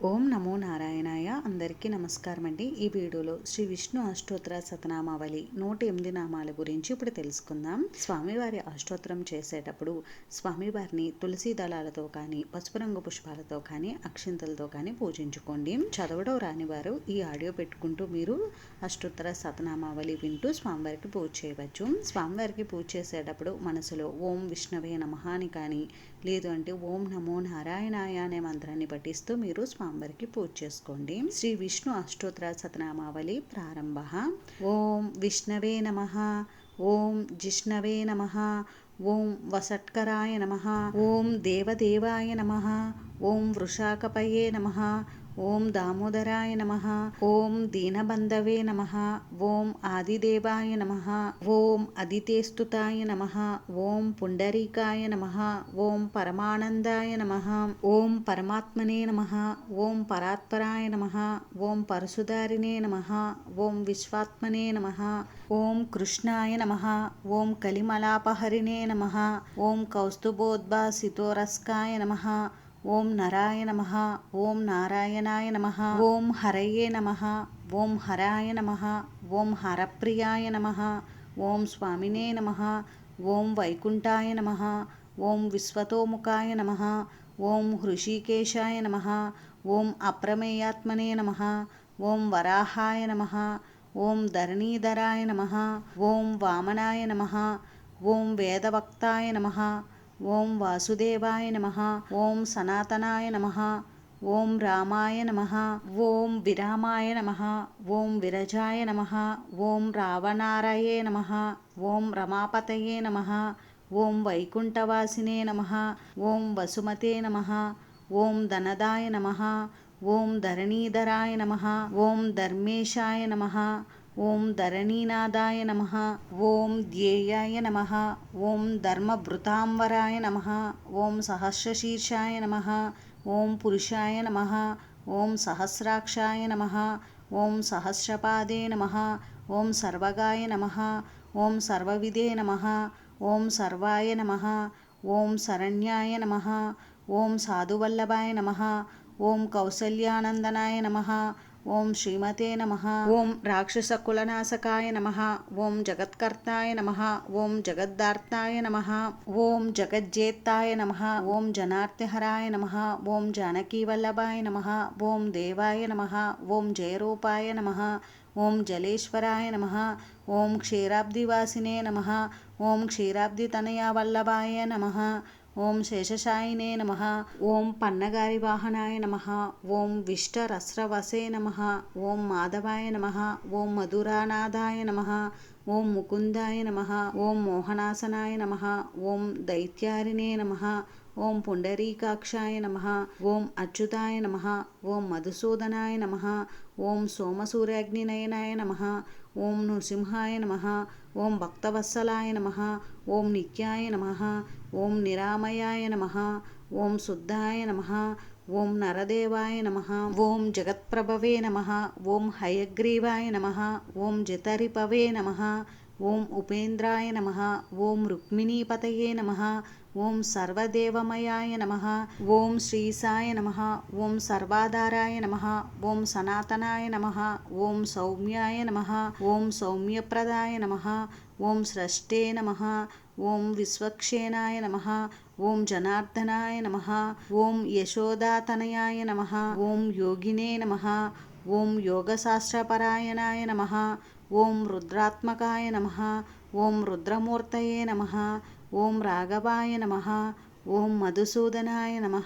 ఓం నమో నారాయణాయ అందరికీ నమస్కారం అండి ఈ వీడియోలో శ్రీ విష్ణు అష్టోత్తర శతనామావళి నూట ఎనిమిది నామాల గురించి ఇప్పుడు తెలుసుకుందాం. స్వామివారి అష్టోత్తరం చేసేటప్పుడు స్వామివారిని తులసి దళాలతో కానీ పసుపు రంగు పుష్పాలతో కానీ అక్షింతలతో కానీ పూజించుకోండి. చదవడం రానివారు ఈ ఆడియో పెట్టుకుంటూ మీరు అష్టోత్తర శతనామావళి వింటూ స్వామివారికి పూజ చేయవచ్చు. స్వామివారికి పూజ చేసేటప్పుడు మనసులో ఓం విష్ణవే నమహాని అని కానీ లేదు అంటే ఓం నమో నారాయణాయ అనే మంత్రాన్ని పఠిస్తూ మీరు స్వామివారికి పూజ చేసుకోండి. శ్రీ విష్ణు అష్టోత్తర సతనామావళి ప్రారంభ. ఓం విష్ణవే నమ. ఓం జిష్ణవే నమ. ఓం వసట్కరాయ నమ. ఓం దేవదేవాయ నమ. ఓం వృషాకపయే నమ. ఓం దామోదరాయ నమ ఓం దీనబంధవే నమ ఓం ఆదిదేవాయ నమ ఓం అదితేస్తుతాయ నమ ఓం పుండరీకాయ నమ ఓం పరమానందాయ నమ ఓం పరమాత్మనే నమ ఓం పరాత్పరాయ నమ ఓం పరశుధారినే నమ ఓం విశ్వాత్మనే నమ ఓం కృష్ణాయ నమ ఓం కలిమలాపహరిణే నమ ఓం కౌస్తుభోద్భాసితోరస్కాయ నమ ఓం నరాయ నమ ఓం నారాయణాయ నమ ఓం హరయే నమ ఓం హరాయ నమ ఓం హరప్రియాయ నమ ఓం స్వామినే నమ ఓం వైకుంఠాయ నమ ఓం విశ్వతోముఖాయ నమ ఓం హృషికేశాయ నమ ఓం అప్రమేయాత్మనే నమ ఓం వరాహాయ నమ ఓం ధరణీధరాయ నమ ఓం వామనాయ నమ ఓం వేదవక్తాయ నమ ఓం వాసుదేవాయ నమ ఓం సనాతనాయ నమ ఓం రామాయ నమ ఓం విరామాయ నమ ఓం విరజాయ నమ ఓం రావణారాయే నమ ఓం రమాపతయే నమ ఓం వైకుంఠవాసినే నమ ఓం వసుమతే నమ ఓం ధనదాయ నమ ఓం ధరణీధరాయ నమ ఓం ధర్మేశాయ నమ ఓం ధరణీనాథాయ నమ ఓం ధ్యేయాయ నమ ఓం ధర్మభృతాంబరాయ నమ ఓం సహస్రశీర్షాయ నమ ఓం పురుషాయ నమ ఓం సహస్రాక్షాయ నమ ఓం సహస్రపాదే నమ ఓం సర్వగాయ నమ ఓం సర్వవిదే నమ ఓం సర్వాయ నమ ఓం శరణ్యాయ నమ ఓం సాధువల్లభాయ నమ ఓం కౌసల్యానందనాయ నమ ఓం శ్రీమతే నమ ఓం రాక్షసకులనాశకాయ నమ ఓం జగత్కర్తాయ నమ ఓం జగద్దార్తాయ నమ ఓం జగజ్జేత్తాయ నమ ఓం జనార్తిహరాయ నమ ఓం జానకీవల్లభాయ నమ ఓం దేవాయ నమ ఓం జయరూపాయ నమ ఓం జలేశ్వరాయ నమ ఓం క్షీరాబ్దివాసినే నమ ఓం క్షీరాబ్దితనయావల్లభాయ నమ ఓం శేషశాయినే నమ. ఓం పన్నగారి వాహనాయ నమ. ఓం విష్టరస్రవసే నమ. ఓం మాధవాయ నమ. ఓం మధురానాథాయ నమ. ఓం ముకుందాయ నమ. ఓం మోహనాసనాయ నమ. ఓం దైత్యారినే నమ. ఓం పుండరీకాక్షాయ నమ ఓం అచ్యుతాయ నమ ఓం మధుసూదనాయ నమ ఓం సోమసూర్యాగ్నినయనాయ నమ ఓం నృసింహాయ నమ ఓం భక్తవత్సలాయ నమ ఓం నిత్యాయ నమ ఓం నిరామయాయ నమ ఓం శుద్ధాయ నమ ఓం నరదేవాయ నమ ఓం జగత్ప్రభవే నమ ఓం హయగ్రీవాయ నమ ఓం జతరిపవే నమ ఓం ఉపేంద్రాయ నమ ఓం రుక్మిణీపతయే నమ ఓం సర్వదేవమయాయ నమ ఓం శ్రీసాయ నమ ఓం సర్వాధారాయ నమ ఓం సనాతనాయ నమ ఓం సౌమ్యాయ నమ ఓం సౌమ్యప్రదాయ నమ ఓం స్రష్టే నమ ఓం విశ్వక్షేణాయ నమ ఓం జనార్దనాయ నమ ఓం యశోదాతనయాయ నమ ఓం యోగినే నమ ఓం యోగశాస్త్రపరాయణాయ నమ ఓం రుద్రాత్మకాయ నమ ఓం రుద్రమూర్తయే నమ ఓం రాఘవాయ నమ ఓం మధుసూదనాయ నమ.